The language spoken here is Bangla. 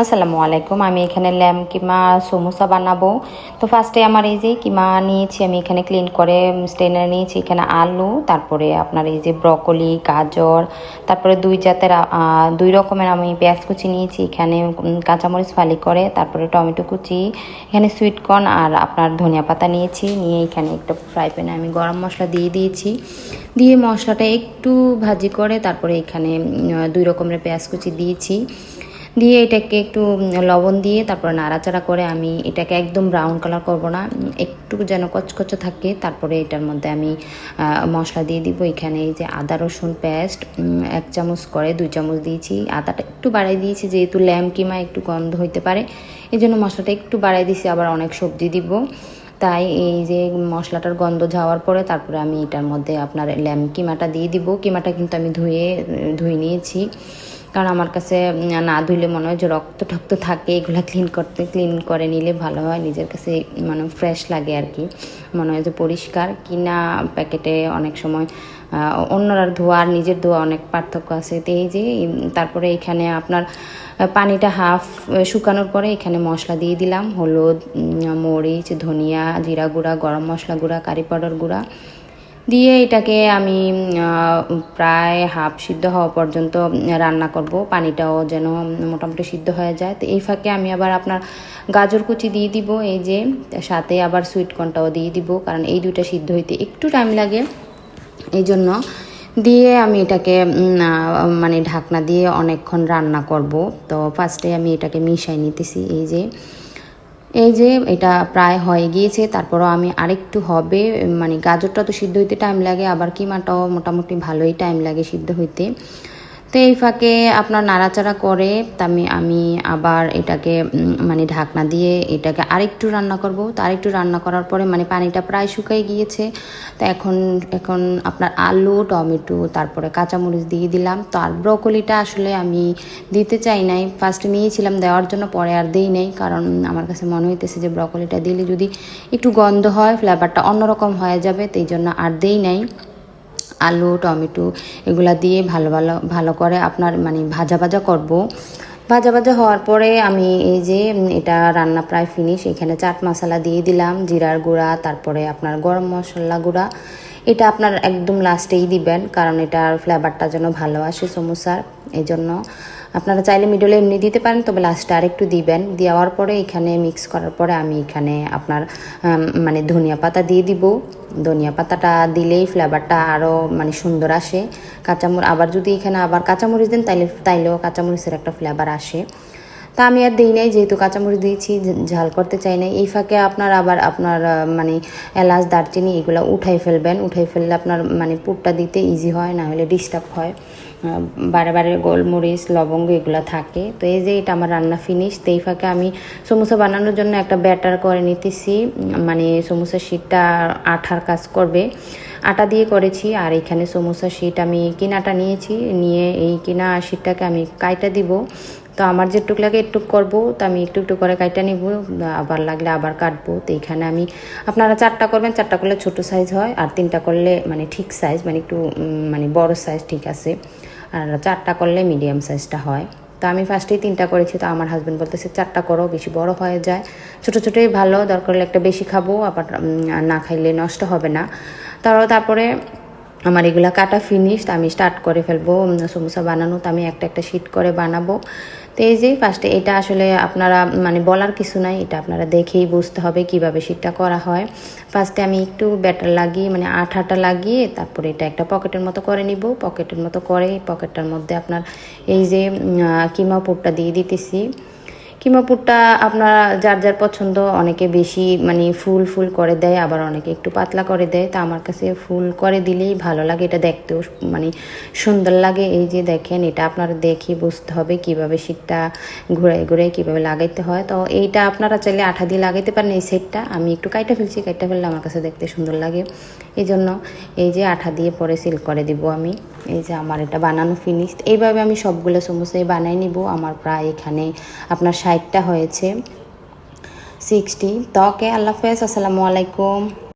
আসসালামু আলাইকুম, আমি এখানে ল্যাম কিমা সমোসা বানাবো। তো ফার্স্টে আমার এই যে কিমা নিয়েছি, আমি এখানে ক্লিন করে স্টেনার নিয়েছি, এখানে আলু, তারপরে আপনার এই যে ব্রকলি গাজর, তারপরে দুই জাতের দুই রকমের আমি পেঁয়াজ কুচি নিয়েছি, এখানে কাঁচামরিচ ফালি করে, তারপরে টমেটো কুচি, এখানে সুইটকর্ন আর আপনার ধনিয়া পাতা নিয়েছি, নিয়ে এখানে একটা ফ্রাই প্যানে আমি গরম মশলা দিয়ে দিয়েছি। দিয়ে মশলাটা একটু ভাজি করে, তারপরে এখানে দুই রকমের পেঁয়াজ কুচি দিয়েছি। দিয়ে এটাকে একটু লবণ দিয়ে তারপর নাড়াচাড়া করে আমি এটাকে একদম ব্রাউন কালার করব না। একটু যেন কচকচে থাকে, তারপরে এটার মধ্যে আমি মশলা দিয়ে দিব। এখানে এই যে আদা, রসুন পেস্ট এক চামচ করে দুই চামচ দিয়েছি। আদাটা একটু বাড়াই দিয়েছি, যেহেতু ল্যাম কিমা একটু গন্ধ হইতে পারে এই জন্য মশলাটা একটু বাড়াই দিয়েছি আবার অনেক সবজি দিব। তাই এই যে মশলাটার গন্ধ যাওয়ার পরে তারপরে আমি এটার মধ্যে আপনার ল্যাম কিমাটা দিয়ে দিব। কিমাটা কিন্তু আমি ধুয়ে ধুয়ে নিয়েছি। কারণ আমার কাছে না ধুইলে মনে হয় যে রক্ত টক্ত থাকে, এগুলো ক্লিন করতে ক্লিন করে নিলে ভালো হয়, নিজের কাছে মানে ফ্রেশ লাগে আর কি মনে হয় যে পরিষ্কার কিনা প্যাকেটে অনেক সময় অন্যরার অন্যরা ধোয়া আর নিজের ধোয়া অনেক পার্থক্য আছে। তো এই যে তারপরে এখানে আপনার পানিটা হাফ শুকানোর পরে এখানে মশলা দিয়ে দিলাম। হলুদ মরিচ, ধনিয়া, জিরা গুঁড়া, গরম মশলা গুঁড়া, কারি পাউডার গুঁড়া দিয়ে এটাকে আমি প্রায় হাফ সিদ্ধ হওয়া পর্যন্ত রান্না করব। পানিটাও যেন মোটামুটি সিদ্ধ হয়ে যায়। তো এই ফাঁকে আমি আবার আপনার গাজর কুচি দিয়ে দিব, এই যে। সাথে আবার সুইট কর্নটাও দিয়ে দিব, কারণ এই দুইটা সিদ্ধ হইতে একটু টাইম লাগে। এই জন্য দিয়ে আমি এটাকে মানে ঢাকনা দিয়ে অনেকক্ষণ রান্না করব। তো ফার্স্টে আমি এটাকে মিশাই নিতেছি, এই যে। এই যে এটা প্রায় হয়ে গিয়েছে, তারপরও আমি আরেকটু হবে মানে গাজরটা তো সিদ্ধ হইতে টাইম লাগে, আবার কিমাটাও মোটামুটি ভালোই টাইম লাগে সিদ্ধ হইতে। তো এই ফাঁকে আপনার নাড়াচাড়া করে তা আমি আমি আবার এটাকে মানে ঢাকনা দিয়ে এটাকে আরেকটু রান্না করব। তো আরেকটু রান্না করার পরে মানে পানিটা প্রায় শুকাই গিয়েছে। তো এখন এখন আপনার আলু, টমেটো, তারপরে কাঁচামরিচ দিয়ে দিলাম। তো আর ব্রকলিটা আসলে আমি দিতে চাই নাই। ফার্স্টে নিয়েছিলাম দেওয়ার জন্য, পরে আর দিই নাই। কারণ আমার কাছে মনে হইতেছে যে ব্রকলিটা দিলে যদি একটু গন্ধ হয় ফ্লেভারটা অন্যরকম হয়ে যাবে, তো এই জন্য আর দেই নাই। আলু, টমেটো এগুলা দিয়ে ভালো ভালো ভালো করে আপনার মানে ভাজা ভাজা করব। ভাজা ভাজা হওয়ার পরে আমি এই যে এটা রান্না প্রায় ফিনিশ এখানে চাট মশলা দিয়ে দিলাম, জিরার গুঁড়া, তারপরে আপনার গরম মশলা গুঁড়া। এটা আপনার একদম লাস্টেই দিবেন, কারণ এটার ফ্লেভারটা যেন ভালো আসে সমোসার এই জন্য আপনারা চাইলে মিডলে এমনি দিতে পারেন, তবে লাস্টে আরেকটু দিবেন। দেওয়ার পরে এখানে মিক্স করার পরে আমি এখানে আপনার মানে ধনিয়া পাতা দিয়ে দিব। ধনিয়া পাতাটা দিলেই ফ্লেভারটা আরও মানে সুন্দর আসে। কাঁচামরিচ আবার যদি এখানে আবার কাঁচামরিচ দেন, তাইলে, তাইলেও কাঁচামরিচের একটা ফ্লেভার আসে। তা আমি আর দিই নাই, যেহেতু কাঁচামরিচ দিয়েছি ঝাল করতে চাই নাই। এই ফাঁকে আপনার আবার আপনার মানে এলাচ, দারচিনি এগুলো উঠাই ফেলবেন। উঠাই ফেললে আপনার মানে পুরটা দিতে ইজি হয়, না হলে ডিস্টার্ব হয়। বারে বারে গোলমরিচ, লবঙ্গ এগুলো থাকে। তো এই যে এটা আমার রান্না ফিনিশ তো এই ফাঁকে আমি সমোসা বানানোর জন্য একটা ব্যাটার করে নিতেছি। মানে সমোসা শীটটা আঠার কাজ করবে। আটা দিয়ে করেছি, আর এখানে সমোসা শীট আমি কিনাটা নিয়েছি। নিয়ে এই কিনা শীটটাকে আমি কাইটা দিব। তো আমার যেটুক লাগে একটু করব, তো আমি একটু একটু করে কাইটা নিব, আবার লাগলে আবার কাটবো। তো এখানে আমি, আপনারা চারটা করবেন, চারটা করলে ছোট সাইজ হয়, আর তিনটা করলে মানে ঠিক সাইজ মানে একটু মানে বড় সাইজ ঠিক আছে। আর চারটা করলে মিডিয়াম সাইজটা হয়। তো আমি ফার্স্টেই তিনটা করেছি, তো আমার হাজব্যান্ড বলতেছে, চারটা করো, বেশি বড় হয়ে যায়। ছোট ছোটোই ভালো, দরকার হলে একটা বেশি খাব, আবার না খাইলে নষ্ট হবে না। তারপরে আমার এগুলা কাটা ফিনিশ আমি স্টার্ট করে ফেলব সমোসা বানানো তো আমি একটা একটা শিট করে বানাবো। তো এই যে ফার্স্টে এটা আসলে আপনারা মানে বলার কিছু নাই, এটা আপনারা দেখেই বুঝতে হবে কীভাবে শিটটা করা হয়। ফার্স্টে আমি একটু ব্যাটার লাগিয়ে মানে আঠাটা লাগিয়ে, তারপরে এটা একটা পকেটের মতো করে নিব। পকেটের মতো করে, পকেটটার মধ্যে আপনার এই যে কিমা পুরটা দিয়ে দিতেছি। কিমাপুরটা আপনার যার যার পছন্দ, অনেকে বেশি মানে ফুল ফুল করে দেয়, আবার অনেকে একটু পাতলা করে দেয়। তা আমার কাছে ফুল করে দিলেই ভালো লাগে, এটা দেখতেও মানে সুন্দর লাগে। এই যে দেখেন, এটা আপনারা দেখে বুঝতে হবে কীভাবে শীতটা ঘুরে ঘুরে কীভাবে লাগাইতে হয়। তো এইটা আপনারা চাইলে আঠা দিয়ে লাগাইতে পারেন এই সেটটা। আমি একটু কাইটা ফেলছি, কাইটা ফেললে আমার কাছে দেখতে সুন্দর লাগে। এই জন্য এই যে আঠা দিয়ে পরে সিল করে দিব আমি। এই যে আমার এটা বানানো ফিনিশ এইভাবে আমি সবগুলো সমোসাই বানাই নিব। আমার প্রায় এখানে আপনার ষাটটা হয়েছে। সিক্সটি তো ওকে আল্লাহ আসসালামু আলাইকুম।